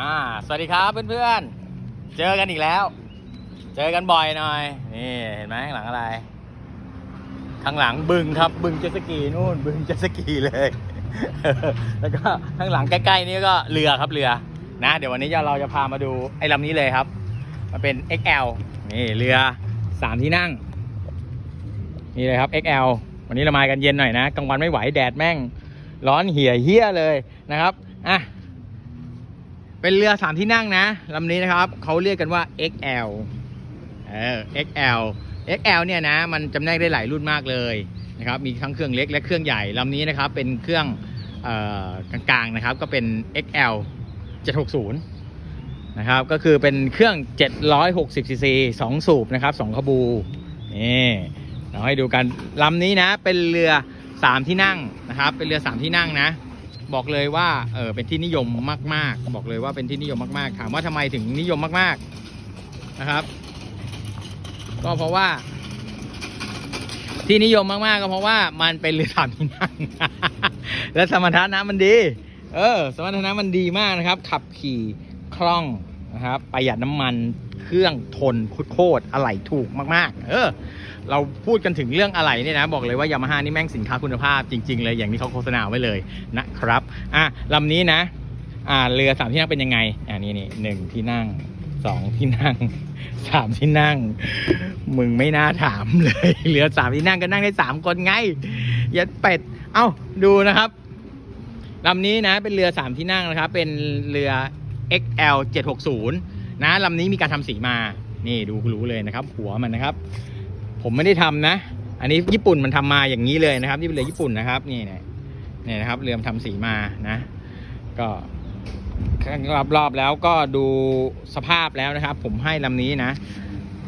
อ่า สวัสดีครับเพื่อนๆ เจอกันอีกแล้ว เจอกันบ่อยหน่อย นี่เห็นไหมข้างหลังอะไร ข้างหลังบึงครับบึงเจสกีนู่นบึงเจสกีเลย แล้วก็ข้างหลังใกล้ๆนี่ก็เรือครับเรือ นะ เดี๋ยววันนี้เราจะพามาดูไอ้ลำนี้เลยครับ มันเป็น XL นี่เรือสามที่นั่ง นี่เลยครับ XL วันนี้เรามากันเย็นหน่อยนะกลางวันไม่ไหวแดดแม่ง ร้อนเหี่ยเฮี้ยเลยนะครับ อะ เป็นเรือสามที่นั่งนะลำนี้นะครับเขาเรียกกันว่า XL เออ XL XL เนี่ยนะมันจำแนกได้หลายรุ่นมากเลยนะครับมีทั้งเครื่องเล็กและเครื่องใหญ่ลำนี้นะครับเป็นเครื่องออกลางๆนะครับก็เป็น XL 760นะครับก็คือเป็นเครื่อง 760 cc 2 สูบนะครับ2ขบูนี่เราให้ดูกันลำนี้นะเป็นเรือ 3 ที่นั่งนะครับเป็นเรือ 3 ที่นั่งนะ บอกเลยว่าเออเป็นที่นิยมมาก ๆ บอกเลยว่าเป็นที่นิยมมากๆ ถามว่าทำไมถึงนิยมมาก ๆนะครับ ก็เพราะว่า ที่นิยมมาก ๆ ก็เพราะว่ามันเป็นเรือสามที่นั่งและสมรรถนะมันดี เออ สมรรถนะมันดีมากนะครับ ขับขี่คล่องนะครับ ประหยัดน้ำมัน เครื่องทนโคตรอะไหล่ถูกมากๆ เออ เราพูดกันถึงเรื่องอะไหล่เนี่ยนะ บอกเลยว่ายามาฮ่านี่แม่งสินค้าคุณภาพจริง ๆ เลยอย่างที่เขาโฆษณาไว้เลยนะครับ อะลำนี้นะ อ่าเรือสามที่นั่งเป็นยังไง อ่านี่นี่หนึ่งที่นั่งสองที่นั่งสามที่นั่ง มึงไม่น่าถามเลยเรือสามที่นั่งก็นั่งได้สามคนไงยัดเป็ด เอ้าดูนะครับลำนี้นะเป็นเรือสามที่นั่งนะครับ เป็นเรือ XL 760 นะลำนี้มีการทำสีมา นี่ดูรู้เลยนะครับ หัวมันนะครับ ผมไม่ได้ทำนะ อันนี้ญี่ปุ่นมันทำมาอย่างนี้เลยนะครับ นี่เป็นเรือญี่ปุ่นนะครับ นี่เนี่ยนี่นะครับเรือมันทำสีมานะ ก็รอบรอบๆแล้วก็ดูสภาพแล้วนะครับ ผมให้ลำนี้นะ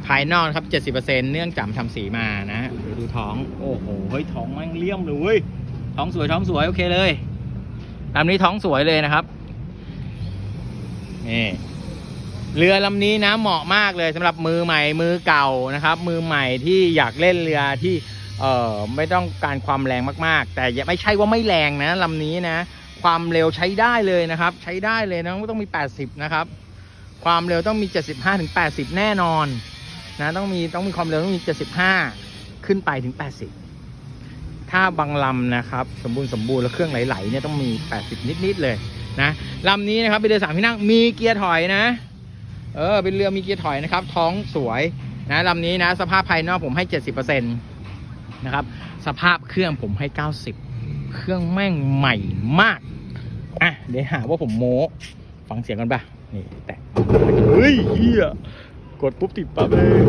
ภายนอกครับ 70%เนื่องจากทำสีมานะดูท้องโอ้โหเฮ้ยท้องม่งเลี่ยมเลยเว้ยท้องสวยท้องสวยโอเคเลยลำนี้ท้องสวยเลยนะครับนี่ เรือลำนี้นะเหมาะมากเลยสำหรับมือใหม่มือเก่านะครับ มือใหม่ที่อยากเล่นเรือที่เอ่อไม่ต้องการความแรงมากๆ แต่ไม่ใช่ว่าไม่แรงนะลำนี้นะ ความเร็วใช้ได้เลยนะครับ ใช้ได้เลยนะต้องมี 80 นะครับ ความเร็วต้องมี 75ถึง80 แน่นอนนะต้องมีต้องมีความเร็วต้องมี 75 ขึ้นไปถึง 80 ถ้าบางลำนะครับ สมบูรณ์สมบูรณ์แล้วเครื่องไหลๆเนี่ยต้องมี 80 นิดๆเลยนะลำนี้นะครับเป็นเรือสามที่นั่งมีเกียร์ถอยนะ เออเป็นเรือมีเกียร์ถอยนะครับ ท้องสวยนะลำนี้นะ สภาพภายนอกผมให้ 70%นะครับ สภาพเครื่องผมให้ 90 เครื่องแม่งใหม่มาก อะ เดี๋ยวหาว่าผมโม้ฟังเสียงกันปะนี่ แตะเฮ้ยเฮียกดปุ๊บติดปั๊บเลย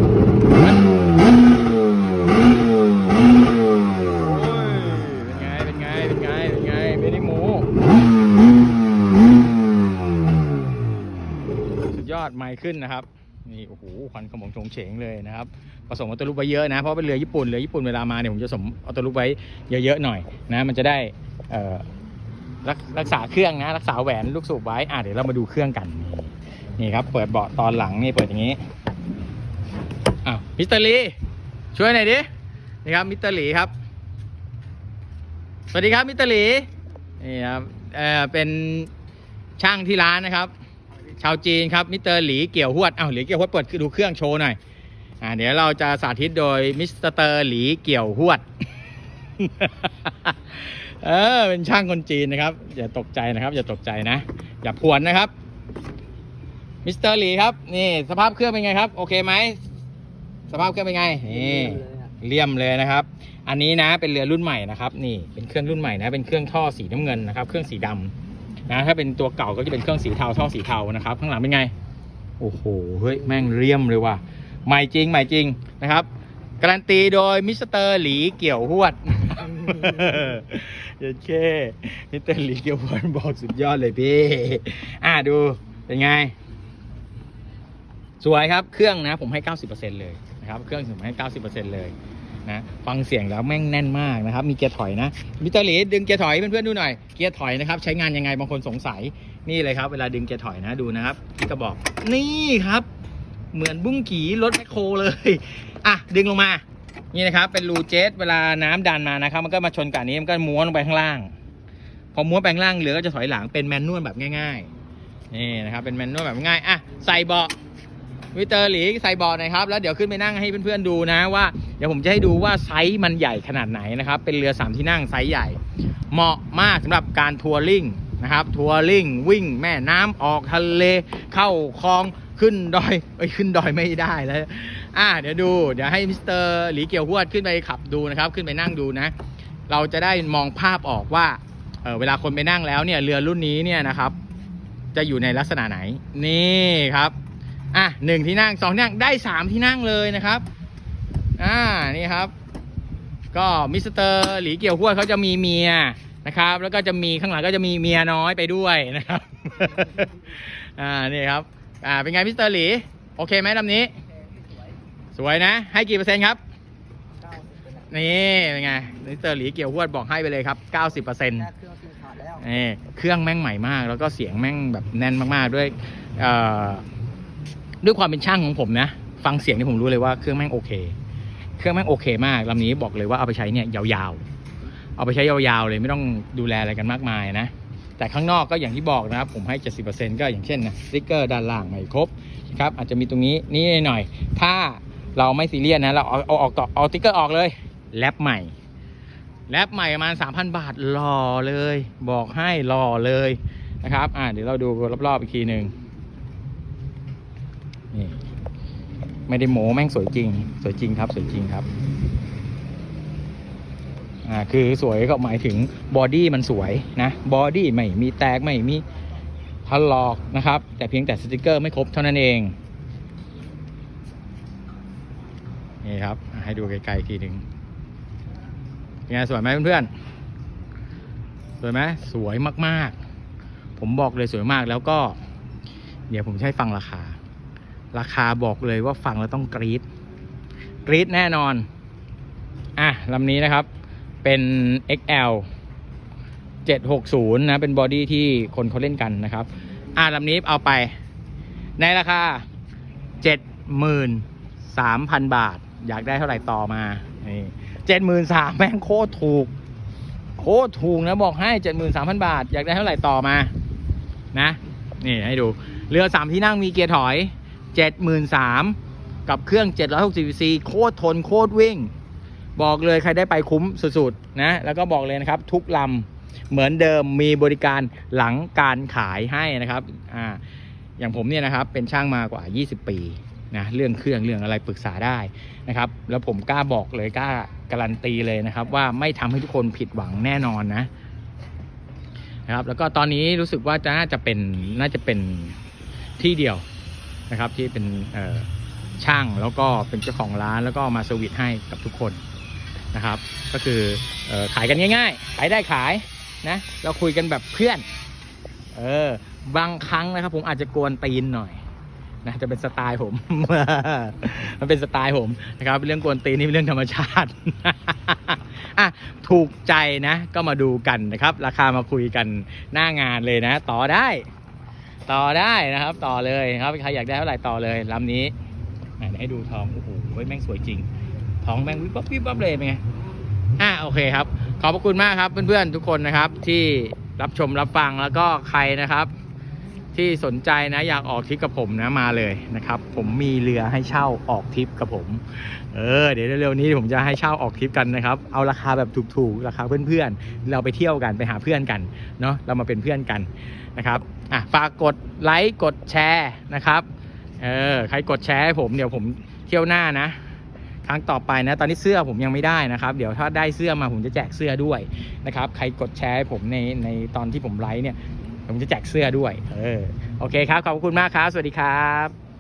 โอ้ยเป็นไง เป็นไง เป็นไง เป็นไง ไม่ได้โม้ สุดยอดไมค์ขึ้นนะครับนี่โอ้โหควันขมงโฉงเฉงเลยนะครับผสมออโต้ลูปไว้เยอะนะเพราะเป็นเรือญี่ปุ่นเรือญี่ปุ่นเวลามาเนี่ยผมจะผสมออโต้ลูปไว้เยอะๆหน่อยนะมันจะได้เอ่อรักรักษาเครื่องนะรักษาแหวนลูกสูบไว้อะเดี๋ยวเรามาดูเครื่องกันนี่ครับ เปิดเบาะตอนหลังนี่เปิดอย่างนี้อ้าวมิสเตอร์ลีช่วยหน่อยดินี่ครับมิสเตอร์ลีครับ สวัสดีครับมิสเตอร์ลีนี่ครับเอ่อเป็นช่างที่ร้านนะครับ ชาวจีนครับมิสเตอร์หลีเกี่ยวหวดอ้าวหลีเกี่ยวหวดเปิดดูเครื่องโชว์หน่อยอ่าเดี๋ยวเราจะสาธิตโดยมิสเตอร์หลีเกี่ยวหวดเออเป็นช่างคนจีนนะครับอย่าตกใจนะครับอย่าตกใจนะ อย่าพวนนะครับมิสเตอร์หลีครับนี่สภาพเครื่องเป็นไงครับ โอเคไหมสภาพเครื่องเป็นไงนี่เลี่ยมเลยนะครับ อันนี้นะเป็นเรือรุ่นใหม่นะครับ นี่เป็นเครื่องรุ่นใหม่นะเป็นเครื่องท่อสีน้ำเงินนะครับ เครื่องสีดำ นะถ้าเป็นตัวเก่าก็จะเป็นเครื่องสีเทาท่อสีเทานะครับ ข้างหลังเป็นไง โอ้โหเฮ้ยแม่งเลี่ยมเลยว่ะใหม่จริงใหม่จริงนะครับการันตีโดยมิสเตอร์หลีเกี่ยวหวดเยเช่มิสเตอร์หลีเกี่ยวหวดบอกสุดยอดเลยพี่อ่าดูเป็นไง สวยครับเครื่องนะผมให้ 90%เลยนะครับเครื่องผมให้ 90%เลย นะฟังเสียงแล้วแม่งแน่นมากนะครับ มีเกียร์ถอยนะมิเตอร์หลีดึงเกียร์ถอยเพื่อนๆดูหน่อยเกียร์ถอยนะครับ ใช้งานยังไงบางคนสงสัยนี่เลยครับ เวลาดึงเกียร์ถอยนะดูนะครับที่กระบอกนี่ครับ เหมือนบุ้งกี่รถแมคโครเลยอะดึงลงมา นี่นะครับ เป็นรูเจ็ตเวลาน้ำดันมานะครับ มันก็มาชนกับนนี้มันก็ม้วนลงไปข้างล่าง พอม้วนไปข้างล่างเรือก็จะถอยหลังเป็นแมนนวลแบบง่าย ๆนี่นะครับเป็นแมนนวลแบบง่ายอะใส่เบาะ วิเตอร์หลีใส่เบาะหน่อยครับ แล้วเดี๋ยวขึ้นไปนั่งให้เพื่อนๆดูนะว่า เดี๋ยวผมจะให้ดูว่าไซส์มันใหญ่ขนาดไหนนะครับ เป็นเรือสามที่นั่งไซส์ใหญ่ เหมาะมากสำหรับการทัวริงนะครับ ทัวริงวิ่งแม่น้ำออกทะเล เข้าคลองขึ้นดอยเอ้ยขึ้นดอยไม่ได้แล้ว อะเดี๋ยวดู เดี๋ยวให้มิสเตอร์หลีเกียวหวดขึ้นไปขับดูนะครับ ขึ้นไปนั่งดูนะ เราจะได้มองภาพออกว่าเออเวลาคนไปนั่งแล้วเนี่ยเรือรุ่นนี้เนี่ยนะครับ จะอยู่ในลักษณะไหน นี่ครับ อะหนึ่งที่นั่งสองที่นั่งได้สามที่นั่งเลยนะครับ อ่านี่ครับ ก็มิสเตอร์หลีเกี่ยวหัวดเขาจะมีเมียนะครับ แล้วก็จะมีข้างหลังก็จะมีเมียน้อยไปด้วยนะครับ อ่านี่ครับ อ่าเป็นไงมิสเตอร์หลีโอเคไหมลำนี้ สวยนะ ให้กี่เปอร์เซ็นต์ครับนี่เป็นไงมิสเตอร์หลีเกี่ยวหวดบอกให้ไปเลยครับ 90%แค่เครื่องกินขาดแล้วนี่เครื่องแม่งใหม่มาก แล้วก็เสียงแม่งแบบแน่นมากๆด้วยเอ่อ ด้วยความเป็นช่างของผมนะ ฟังเสียงนี่ผมรู้เลยว่าเครื่องแม่งโอเค เครื่องแม่งโอเคมากลำนี้บอกเลยว่าเอาไปใช้เนี่ยยาวๆ เอาไปใช้ยาวๆเลยไม่ต้องดูแลอะไรกันมากมายนะ แต่ข้างนอกก็อย่างที่บอกนะครับ ผมให้ 70%ก็อย่างเช่นนะสติ๊กเกอร์ด้านล่างไม่ครบนะครับอาจจะมีตรงนี้นี่หน่อย ถ้าเราไม่ซีเรียสนะเราเอาเอาออกต่อเอาสติ๊กเกอร์ออกเลยแลบใหม่แลบใหม่ประมาณ 3,000 บาทหล่อเลย บอกให้หล่อเลยนะครับ อ่าเดี๋ยวเราดูรอบๆอีกทีหนึ่งนี่ ไม่ได้โม้แม่งสวยจริง สวยจริงครับ สวยจริงครับอ่าคือสวยก็หมายถึงบอดี้มันสวยนะบอดี้ไม่มีแตกไม่มีถลอกนะครับ แต่เพียงแต่สติกเกอร์ไม่ครบเท่านั้นเองนี่ครับ ให้ดูไกลๆกทีหนึ่งเป็นไงสวยไหมเพื่อนๆสวยไหมสวยมากๆ ผมบอกเลยสวยมากแล้วก็ เดี๋ยวผมให้ฟังราคา ราคาบอกเลยว่าฟังแล้วต้องกรี๊ดกรี๊ดแน่นอน อะลำนี้นะครับ เป็น XL 760 นะ เป็นบอดี้ที่คนเขาเล่นกันนะครับ อะลำนี้เอาไป ในราคา 73,000 บาท อยากได้เท่าไหร่ต่อมานี่เจ็ดหมื่นสามแม่งโคตรถูก โคตรถูกนะ บอกให้เจ็ดหมื่นสามพันบาท อยากได้เท่าไหร่ต่อมา นะ นี่ให้ดู เรือสามที่นั่งมีเกียร์ถอย เจ็ดหมื่นสามกับเครื่อง 760 cc โคตรทนโคตรวิ่ง บอกเลยใครได้ไปคุ้มสุดๆ นะ แล้วก็บอกเลยนะครับ ทุกลำเหมือนเดิมมีบริการหลังการขายให้นะครับอ่าอย่างผมเนี่ยนะครับเป็นช่างมากว่า 20 ปีนะเรื่องเครื่องเรื่องอะไรปรึกษาได้นะครับ แล้วผมกล้าบอกเลยกล้าการันตีเลยนะครับ ว่าไม่ทำให้ทุกคนผิดหวังแน่นอนนะนะครับ แล้วก็ตอนนี้รู้สึกว่าจะน่าจะเป็นน่าจะเป็นที่เดียว นะครับที่เป็นช่างแล้วก็เป็นเจ้าของร้านแล้วก็มาเซอร์วิสให้กับทุกคนนะครับ ก็คือออขายกันง่ายๆ ขายได้ขายนะเราคุยกันแบบเพื่อนเออบางครั้งนะครับ ผมอาจจะกวนตีนหน่อยนะจะเป็นสไตล์ผม มันเป็นสไตล์ผมนะครับ เรื่องกวนตีนนี่เป็นเรื่องธรรมชาติอะถูกใจนะ ก็มาดูกันนะครับ ราคามาคุยกันหน้างานเลยนะ ต่อได้ ต่อได้นะครับ ต่อเลยครับใครอยากได้เท่าไหร่ต่อเลยลำนี้ให้ดูทองโอ้โหแม่งสวยจริงทองแม่งวิบวับวิบวับเลยเป็นไงอะโอเคครับ ขอบพระคุณมากครับเพื่อนๆทุกคนนะครับที่รับชมรับฟังแล้วก็ใครนะครับ ที่สนใจนะอยากออกทริปกับผมนะมาเลยนะครับ ผมมีเรือให้เช่าออกทริปกับผม เออเดี๋ยวเร็วๆนี้ผมจะให้เช่าออกทริปกันนะครับ เอาราคาแบบถูกๆ ราคาเพื่อนๆ เราไปเที่ยวกันไปหาเพื่อนกันเนาะเรามาเป็นเพื่อนกันนะครับอะฝากกดไลค์กดแชร์นะครับเออใครกดแชร์ให้ผมเดี๋ยวผมเที่ยวหน้านะครั้งต่อไปนะตอนนี้เสื้อผมยังไม่ได้นะครับ เดี๋ยวถ้าได้เสื้อมาผมจะแจกเสื้อด้วยนะครับใครกดแชร์ให้ผมในในตอนที่ผมไลฟ์เนี่ย ผมจะแจกเสื้อด้วย เออ โอเคครับ ขอบคุณมากครับ สวัสดีครับ